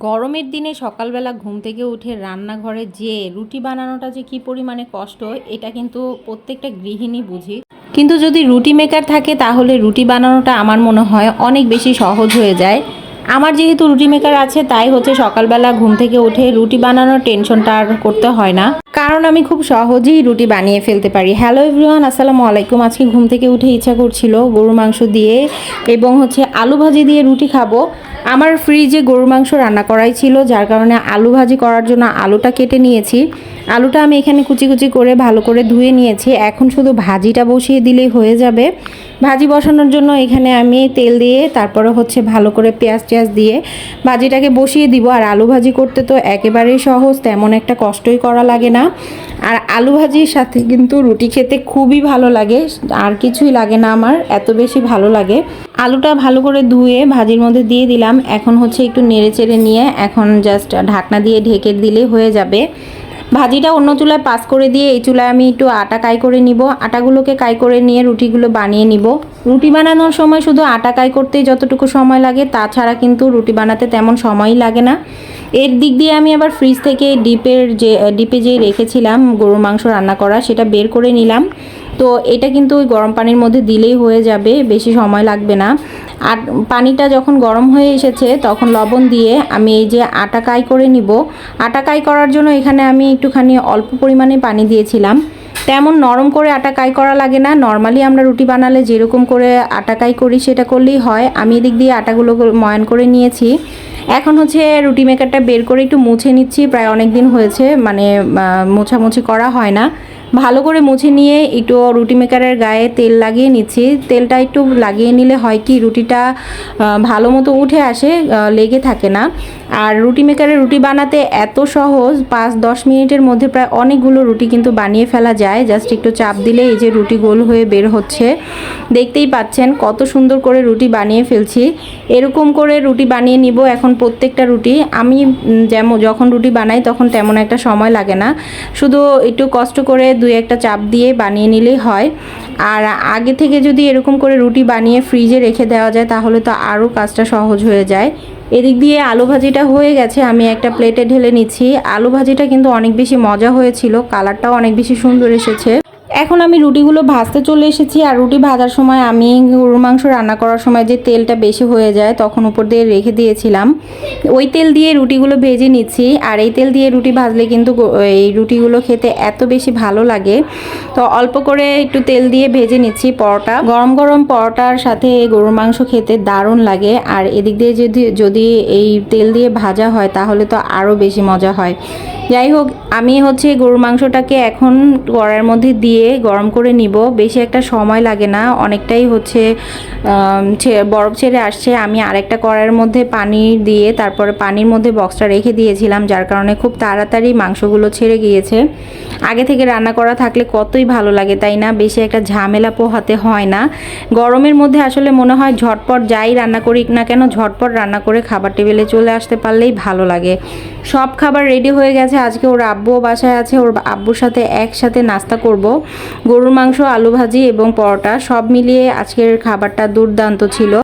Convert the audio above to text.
গরমের দিনে সকালবেলা ঘুম থেকে উঠে রান্নাঘরে যে রুটি বানানোটা যে কি পরিমাণে কষ্ট, এটা কিন্তু প্রত্যেকটা গৃহিণী বুঝি। কিন্তু যদি রুটি মেকার থাকে, তাহলে রুটি বানানোটা আমার মনে হয় অনেক বেশি সহজ হয়ে যায়। আমার যেহেতু রুটি মেকার আছে, তাই হচ্ছে সকালবেলা ঘুম থেকে উঠে রুটি বানানোর টেনশনটা আর করতে হয় না। কারণ আমি খুব সহজেই রুটি বানিয়ে ফেলতে পারি। হ্যালো এভরিওয়ান আসসালামু আলাইকুম। আজকে ঘুম থেকে উঠে ইচ্ছা করছিল গরুর মাংস দিয়ে এবং হচ্ছে আলু ভাজি দিয়ে রুটি খাব। আমার ফ্রিজে গরুর মাংস রান্না করাই ছিল, যার কারণে আলু ভাজি করার জন্য আলুটা কেটে নিয়েছি। আলুটা আমি এখানে কুচি কুচি করে ভালো করে ধুয়ে নিয়েছি। এখন শুধু ভাজিটা বসিয়ে দিলেই হয়ে যাবে। ভাজি বসানোর জন্য এখানে আমি তেল দিয়ে, তারপরে হচ্ছে ভালো করে পেঁয়াজ টেয়াজ দিয়ে ভাজিটাকে বসিয়ে দিব। আর আলু ভাজি করতে তো একেবারেই সহজ, তেমন একটা কষ্টই করা লাগে না। আর আলু ভাজির সাথে কিন্তু রুটি খেতে খুবই ভালো লাগে, আর কিছুই লাগে না আমার, এত বেশি ভালো লাগে। আলুটা ভালো করে ধুয়ে ভাজির মধ্যে দিয়ে দিলাম। এখন হচ্ছে একটু নেড়ে চেড়ে নিয়ে, এখন জাস্ট ঢাকনা দিয়ে ঢেকে দিলে হয়ে যাবে। ভাজিটা অন্য চুলায় পাস করে দিয়ে এই চুলায় আমি একটু আটা কাই করে নিব। আটাগুলোকে কাই করে নিয়ে রুটিগুলো বানিয়ে নিব। রুটি বানানোর সময় শুধু আটা কাই করতেই যতটুকু সময় লাগে, তাছাড়া কিন্তু রুটি বানাতে তেমন সময়ই লাগে না। এর দিক দিয়ে আমি আবার ফ্রিজ থেকে ডিপের যে, ডিপে যে রেখেছিলাম গরুর মাংস রান্না করা, সেটা বের করে নিলাম। তো এটা কিন্তু ওই গরম পানির মধ্যে দিলেই হয়ে যাবে, বেশি সময় লাগবে না। আর পানিটা যখন গরম হয়ে এসেছে, তখন লবণ দিয়ে আমি এই যে আটা কাই করে নিব। আটা কাই করার জন্য এখানে আমি একটুখানি অল্প পরিমাণে পানি দিয়েছিলাম। তেমন নরম করে আটা কাই করা লাগে না। নর্মালি আমরা রুটি বানালে যেরকম করে আটা কাই করি, সেটা করলেই হয়। আমি এদিক দিয়ে আটাগুলো ময়ান করে নিয়েছি। এখন হচ্ছে রুটি মেকারটা বের করে একটু মুছে নিচ্ছি। প্রায় অনেক দিন হয়েছে মানে মোছামুছি করা হয় না। ভালো করে মুছে নিয়ে একটু রুটি মেকারের গায়ে তেল লাগিয়ে নিচ্ছি। তেলটা একটু লাগিয়ে নিলে হয় কি, রুটিটা ভালো মতো উঠে আসে লেগে থাকে না। আর রুটি মেকারে রুটি বানাতে এত সহজ, পাঁচ দশ মিনিটের মধ্যে প্রায় অনেকগুলো রুটি কিন্তু বানিয়ে ফেলা যায়। জাস্ট একটু চাপ দিলে এই যে রুটি গোল হয়ে বের হচ্ছে। দেখতেই পাচ্ছেন কত সুন্দর করে রুটি বানিয়ে ফেলছি। এরকম করে রুটি বানিয়ে নিব এখন প্রত্যেকটা রুটি। আমি যেমন, যখন রুটি বানাই তখন তেমন একটা সময় লাগে না। শুধু একটু কষ্ট করে দুই একটা চাপ দিয়ে বানিয়ে নিলেই হয়। আর আগে থেকে যদি এরকম করে রুটি বানিয়ে ফ্রিজে রেখে দেওয়া যায়, তাহলে তো আরও কাজটা সহজ হয়ে যায়। এদিক দিয়ে আলু ভাজিটা হয়ে গেছে, আমি একটা প্লেটে ঢেলে নিচ্ছি। আলু ভাজিটা কিন্তু অনেক বেশি মজা হয়েছিল কালারটাও অনেক বেশি সুন্দর এসেছে। এখন আমি রুটিগুলো ভাজতে চলে এসেছি, আর রুটি ভাজার সময় আমি গরুর মাংস রান্না করার সময় যে তেলটা বেশি হয়ে যায় তখন উপর দিয়ে রেখে দিয়েছিলাম। ওই তেল দিয়ে রুটিগুলো ভেজে নিচ্ছি, আর এই তেল দিয়ে রুটি ভাজলে কিন্তু এই রুটিগুলো খেতে এত বেশি ভালো লাগে। তো অল্প করে একটু তেল দিয়ে ভেজে নিচ্ছি পরোটা। গরম গরম পরোটার সাথে গরুর মাংস খেতে দারুণ লাগে, আর এদিক দিয়ে যদি যদি এই তেল দিয়ে ভাজা হয় তাহলে তো আরও বেশি মজা হয়। যাই হোক, আমি হচ্ছে গরুর মাংসটাকে এখন কড়াইয়ের মধ্যে দিয়ে গরম করে নিব। বেশি একটা সময় লাগে না, অনেকটাই হচ্ছে বরফ ছেড়ে আসছে। আমি আরেকটা কড়াইয়ের মধ্যে পানি দিয়ে তারপরে পানির মধ্যে বক্সটা রেখে দিয়েছিলাম, যার কারণে খুব তাড়াতাড়ি মাংসগুলো ছেড়ে গিয়েছে। আগে থেকে রান্না করা থাকলে কতই ভালো লাগে, তাই না? বেশি একটা ঝামেলা পোহাতে হয় না। গরমের মধ্যে আসলে মনে হয় ঝটপট যাই রান্না করি না কেন, ঝটপট রান্না করে খাবার টেবিলে চলে আসতে পারলেই ভালো লাগে। সব খাবার রেডি হয়ে গেছে আজকে ওর আব্বুও বাসায় আছে, ওর আব্বুর সাথে একসাথে নাস্তা করব। গরুর মাংস, আলু ভাজি এবং পরোটা সব মিলিয়ে আজকের খাবারটা দুর্দান্ত ছিল।